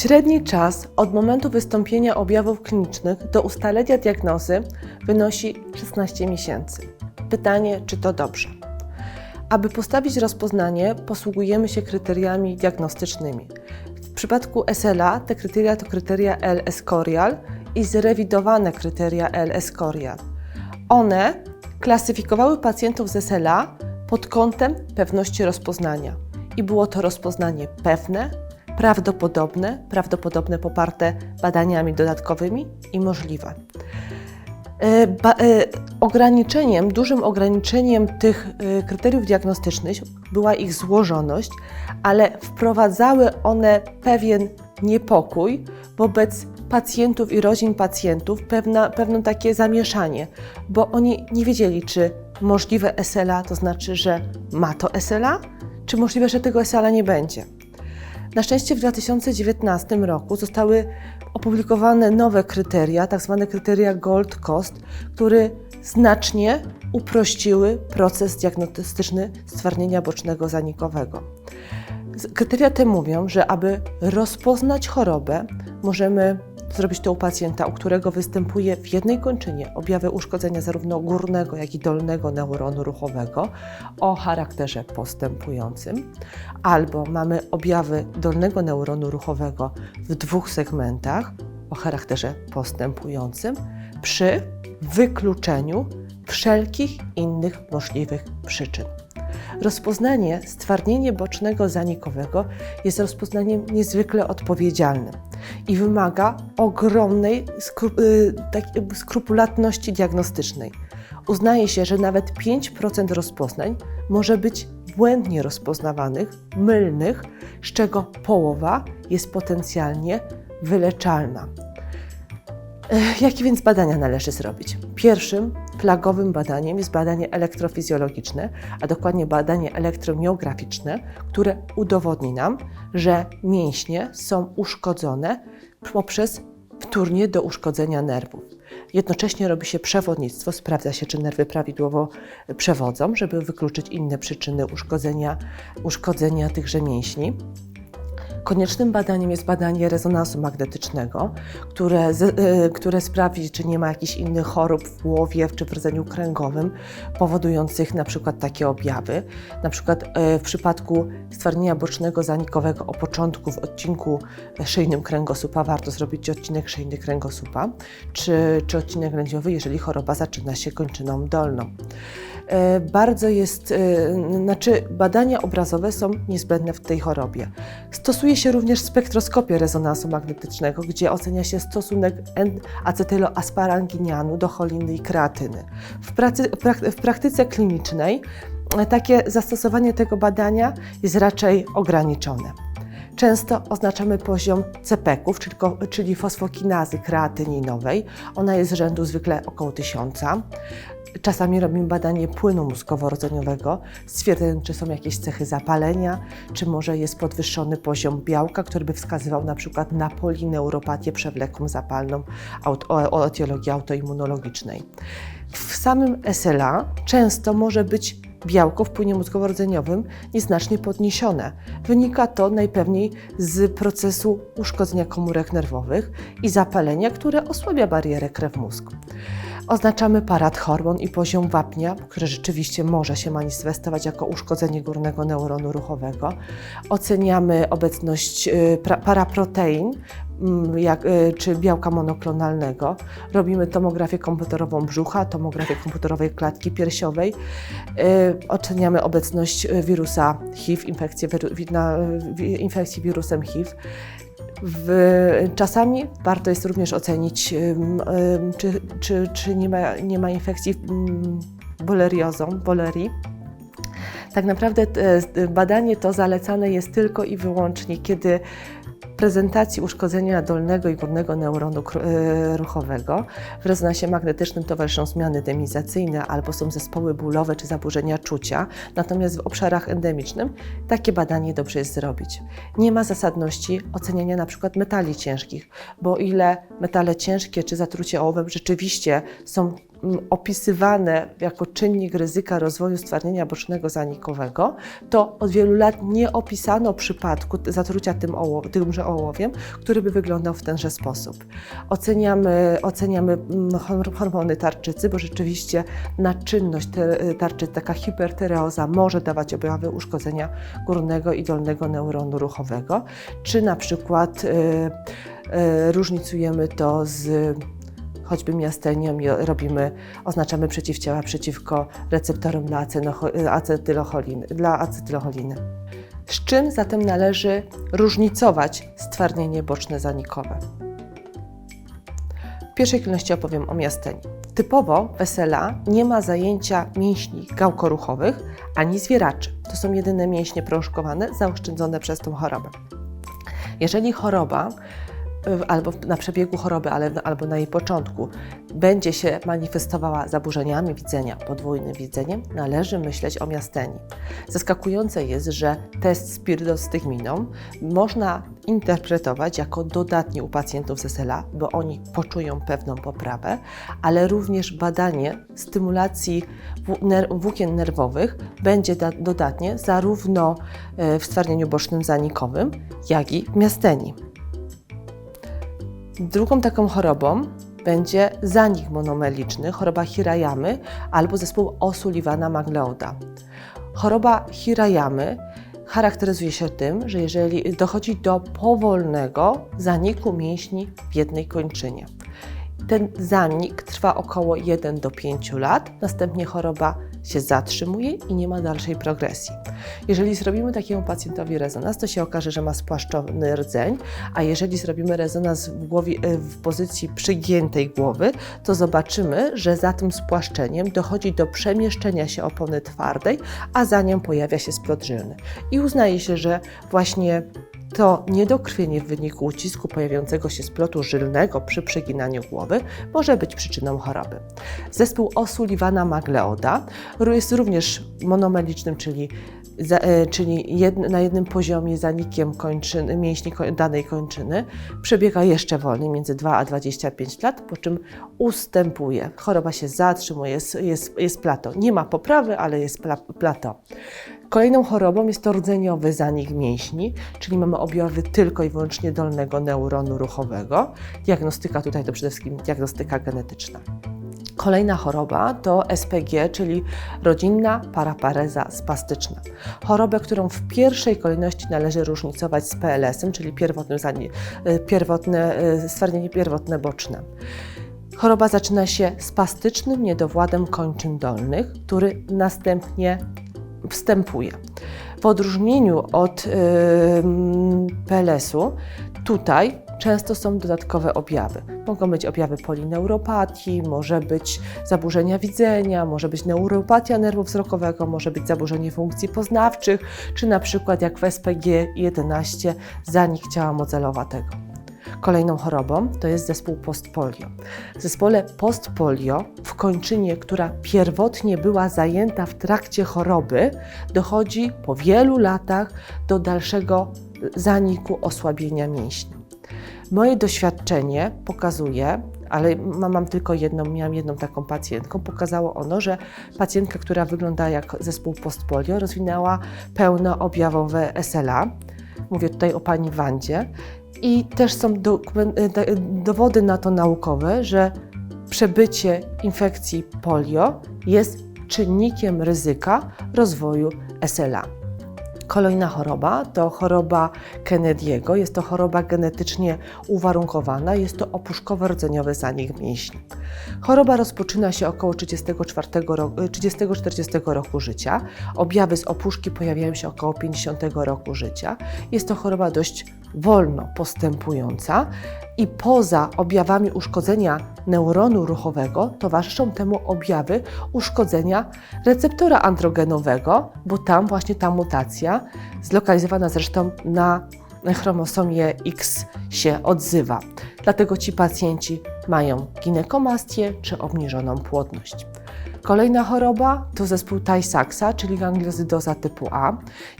Średni czas od momentu wystąpienia objawów klinicznych do ustalenia diagnozy wynosi 16 miesięcy. Pytanie, czy to dobrze? Aby postawić rozpoznanie, posługujemy się kryteriami diagnostycznymi. W przypadku SLA te kryteria to kryteria L-Escorial i zrewidowane kryteria L-Escorial. One klasyfikowały pacjentów z SLA pod kątem pewności rozpoznania. I było to rozpoznanie pewne, prawdopodobne, prawdopodobne poparte badaniami dodatkowymi i możliwe. E, Ba, e, ograniczeniem, dużym ograniczeniem tych e, kryteriów diagnostycznych była ich złożoność, ale wprowadzały one pewien niepokój wobec pacjentów i rodzin pacjentów, pewna, pewne takie zamieszanie, bo oni nie wiedzieli, czy możliwe SLA to znaczy, że ma to SLA, czy możliwe, że tego SLA nie będzie. Na szczęście w 2019 roku zostały opublikowane nowe kryteria, tak zwane kryteria Gold Cost, które znacznie uprościły proces diagnostyczny stwardnienia bocznego zanikowego. Kryteria te mówią, że aby rozpoznać chorobę, możemy zrobić to u pacjenta, u którego występuje w jednej kończynie objawy uszkodzenia zarówno górnego, jak i dolnego neuronu ruchowego o charakterze postępującym, albo mamy objawy dolnego neuronu ruchowego w dwóch segmentach o charakterze postępującym przy wykluczeniu wszelkich innych możliwych przyczyn. Rozpoznanie stwardnienie bocznego zanikowego jest rozpoznaniem niezwykle odpowiedzialnym i wymaga ogromnej skru- y, tak, skrupulatności diagnostycznej. Uznaje się, że nawet 5% rozpoznań może być błędnie rozpoznawanych, mylnych, z czego połowa jest potencjalnie wyleczalna. Ech, Jakie więc badania należy zrobić? Pierwszym flagowym badaniem jest badanie elektrofizjologiczne, a dokładnie badanie elektromiograficzne, które udowodni nam, że mięśnie są uszkodzone poprzez wtórnie do uszkodzenia nerwów. Jednocześnie robi się przewodnictwo, sprawdza się, czy nerwy prawidłowo przewodzą, żeby wykluczyć inne przyczyny uszkodzenia, uszkodzenia tychże mięśni. Koniecznym badaniem jest badanie rezonansu magnetycznego, które, y, które sprawi, czy nie ma jakichś innych chorób w głowie czy w rdzeniu kręgowym powodujących na przykład takie objawy. Na przykład y, w przypadku stwardnienia bocznego zanikowego o początku w odcinku szyjnym kręgosłupa warto zrobić odcinek szyjny kręgosłupa czy, czy odcinek lędźwiowy, jeżeli choroba zaczyna się kończyną dolną. E, Bardzo jest, e, znaczy badania obrazowe są niezbędne w tej chorobie. Stosuje się również spektroskopię rezonansu magnetycznego, gdzie ocenia się stosunek acetyloasparaginianu do choliny i kreatyny. W, pracy, w prak- w praktyce klinicznej e, takie zastosowanie tego badania jest raczej ograniczone. Często oznaczamy poziom cepeków, czyli, fosfokinazy kreatyninowej. Ona jest rzędu zwykle około 1000. Czasami robimy badanie płynu mózgowo-rdzeniowego, stwierdzając, czy są jakieś cechy zapalenia, czy może jest podwyższony poziom białka, który by wskazywał na przykład na polineuropatię przewlekłą zapalną o, etiologii autoimmunologicznej. W samym SLA często może być białko w płynie mózgowo-rdzeniowym nieznacznie podniesione. Wynika to najpewniej z procesu uszkodzenia komórek nerwowych i zapalenia, które osłabia barierę krew-mózg. Oznaczamy parathormon i poziom wapnia, który rzeczywiście może się manifestować jako uszkodzenie górnego neuronu ruchowego. Oceniamy obecność y, paraprotein, mm, jak, y, czy białka monoklonalnego. Robimy tomografię komputerową brzucha, tomografię komputerowej klatki piersiowej. Y, Oceniamy obecność wirusa HIV, infekcji wirusem HIV. W, czasami warto jest również ocenić, czy, czy, czy nie, ma, nie ma infekcji boleriozą, bolerii. Tak naprawdę te, badanie to zalecane jest tylko i wyłącznie, kiedy prezentacji uszkodzenia dolnego i górnego neuronu e, ruchowego w rezonansie magnetycznym towarzyszą zmiany demizacyjne albo są zespoły bólowe czy zaburzenia czucia, natomiast w obszarach endemicznym takie badanie dobrze jest zrobić. Nie ma zasadności oceniania przykład metali ciężkich, bo ile metale ciężkie czy zatrucie ołowem rzeczywiście są mm, opisywane jako czynnik ryzyka rozwoju stwardnienia bocznego zanikowego, to od wielu lat nie opisano przypadku zatrucia tym ołow, tymże ołowiem, który by wyglądał w tenże sposób. Oceniamy, oceniamy mm, hor- hormony tarczycy, bo rzeczywiście na czynność te- tarczycy, taka hipertyreoza może dawać objawy uszkodzenia górnego i dolnego neuronu ruchowego, czy na przykład y, y, różnicujemy to z choćby miastenią i robimy, oznaczamy przeciwciała przeciwko receptorom dla, acenocho- acetylocholiny, dla acetylocholiny. Z czym zatem należy różnicować stwardnienie boczne zanikowe? W pierwszej kolejności opowiem o miasteni. Typowo wesela nie ma zajęcia mięśni gałkoruchowych ani zwieraczy. To są jedyne mięśnie prążkowane zaoszczędzone przez tą chorobę. Jeżeli choroba albo na przebiegu choroby, ale, albo na jej początku będzie się manifestowała zaburzeniami widzenia, podwójnym widzeniem, należy myśleć o miasteni. Zaskakujące jest, że test spirydostygminą można interpretować jako dodatni u pacjentów z SLA, bo oni poczują pewną poprawę, ale również badanie stymulacji włókien nerwowych będzie da- dodatnie zarówno e, w stwardnieniu bocznym zanikowym, jak i w miasteni. Drugą taką chorobą będzie zanik monomeliczny, choroba Hirayamy albo zespół O'Sullivana-Magleuda. Choroba Hirayamy charakteryzuje się tym, że jeżeli dochodzi do powolnego zaniku mięśni w jednej kończynie. Ten zanik trwa około 1 do 5 lat, następnie choroba się zatrzymuje i nie ma dalszej progresji. Jeżeli zrobimy takiemu pacjentowi rezonans, to się okaże, że ma spłaszczony rdzeń, a jeżeli zrobimy rezonans w, głowie, e, w pozycji przygiętej głowy, to zobaczymy, że za tym spłaszczeniem dochodzi do przemieszczenia się opony twardej, a za nią pojawia się splot żylny. I uznaje się, że właśnie to niedokrwienie w wyniku ucisku pojawiającego się splotu żylnego przy przeginaniu głowy może być przyczyną choroby. Zespół O'Sullivana-Magleuda jest również monomelicznym, czyli, e, czyli jed, na jednym poziomie zanikiem kończyny, mięśni danej kończyny. Przebiega jeszcze wolniej, między 2 a 25 lat, po czym ustępuje. Choroba się zatrzymuje, jest, jest, jest plato. Nie ma poprawy, ale jest pla, plato. Kolejną chorobą jest to rdzeniowy zanik mięśni, czyli mamy objawy tylko i wyłącznie dolnego neuronu ruchowego. Diagnostyka tutaj to przede wszystkim diagnostyka genetyczna. Kolejna choroba to SPG, czyli rodzinna parapareza spastyczna. Chorobę, którą w pierwszej kolejności należy różnicować z PLS-em, czyli pierwotnym y, pierwotne, y, stwardnienie pierwotne boczne. Choroba zaczyna się spastycznym niedowładem kończyn dolnych, który następnie wstępuje. W odróżnieniu od PLS-u, tutaj często są dodatkowe objawy. Mogą być objawy polineuropatii, może być zaburzenia widzenia, może być neuropatia nerwu wzrokowego, może być zaburzenie funkcji poznawczych, czy na przykład jak w SPG 11 zanik ciała modelowatego. Kolejną chorobą to jest zespół postpolio. W zespole postpolio w kończynie, która pierwotnie była zajęta w trakcie choroby, dochodzi po wielu latach do dalszego zaniku osłabienia mięśni. Moje doświadczenie pokazuje, ale ma- mam tylko jedną, miałam jedną taką pacjentką, pokazało ono, że pacjentka, która wygląda jak zespół postpolio, rozwinęła pełnoobjawowe SLA. Mówię tutaj o pani Wandzie. I też są do- dowody na to naukowe, że przebycie infekcji polio jest czynnikiem ryzyka rozwoju SLA. Kolejna choroba to choroba Kennedy'ego. Jest to choroba genetycznie uwarunkowana. Jest to opuszkowo-rdzeniowy zanik mięśni. Choroba rozpoczyna się około 34 roku, 30-40 roku życia. Objawy z opuszki pojawiają się około 50 roku życia. Jest to choroba dość wolno postępująca i poza objawami uszkodzenia neuronu ruchowego towarzyszą temu objawy uszkodzenia receptora androgenowego, bo tam właśnie ta mutacja, zlokalizowana zresztą na chromosomie X się odzywa. Dlatego ci pacjenci mają ginekomastię czy obniżoną płodność. Kolejna choroba to zespół Tay-Sachsa, czyli gangliozydoza typu A.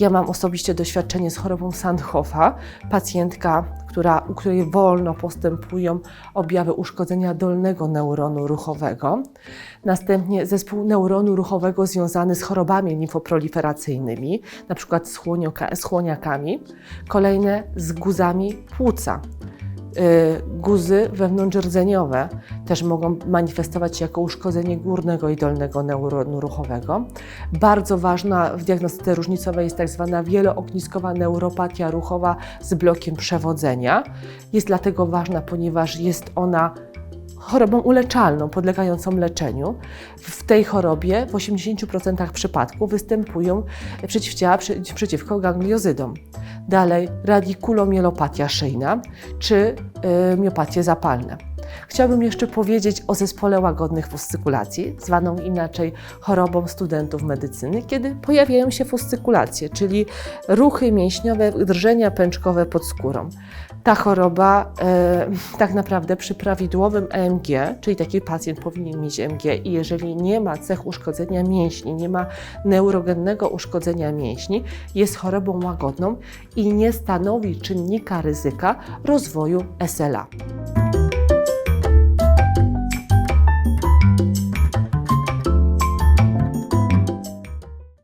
Ja mam osobiście doświadczenie z chorobą Sandhoffa. Pacjentka, która, u której wolno postępują objawy uszkodzenia dolnego neuronu ruchowego. Następnie zespół neuronu ruchowego związany z chorobami limfoproliferacyjnymi, np. z chłoniakami. Kolejne z guzami płuca. Y, Guzy wewnątrzrdzeniowe też mogą manifestować się jako uszkodzenie górnego i dolnego neuronu ruchowego. Bardzo ważna w diagnostyce różnicowej jest tak zwana wieloogniskowa neuropatia ruchowa z blokiem przewodzenia. Jest dlatego ważna, ponieważ jest ona chorobą uleczalną, podlegającą leczeniu. W tej chorobie w 80% przypadków występują przeciwciała przeciwko gangliozydom. Dalej radikulomielopatia szyjna czy y, miopatie zapalne. Chciałabym jeszcze powiedzieć o zespole łagodnych fustykulacji, zwaną inaczej chorobą studentów medycyny, kiedy pojawiają się fustykulacje, czyli ruchy mięśniowe, drżenia pęczkowe pod skórą. Ta choroba e, tak naprawdę przy prawidłowym EMG, czyli taki pacjent powinien mieć EMG i jeżeli nie ma cech uszkodzenia mięśni, nie ma neurogennego uszkodzenia mięśni, jest chorobą łagodną i nie stanowi czynnika ryzyka rozwoju SLA.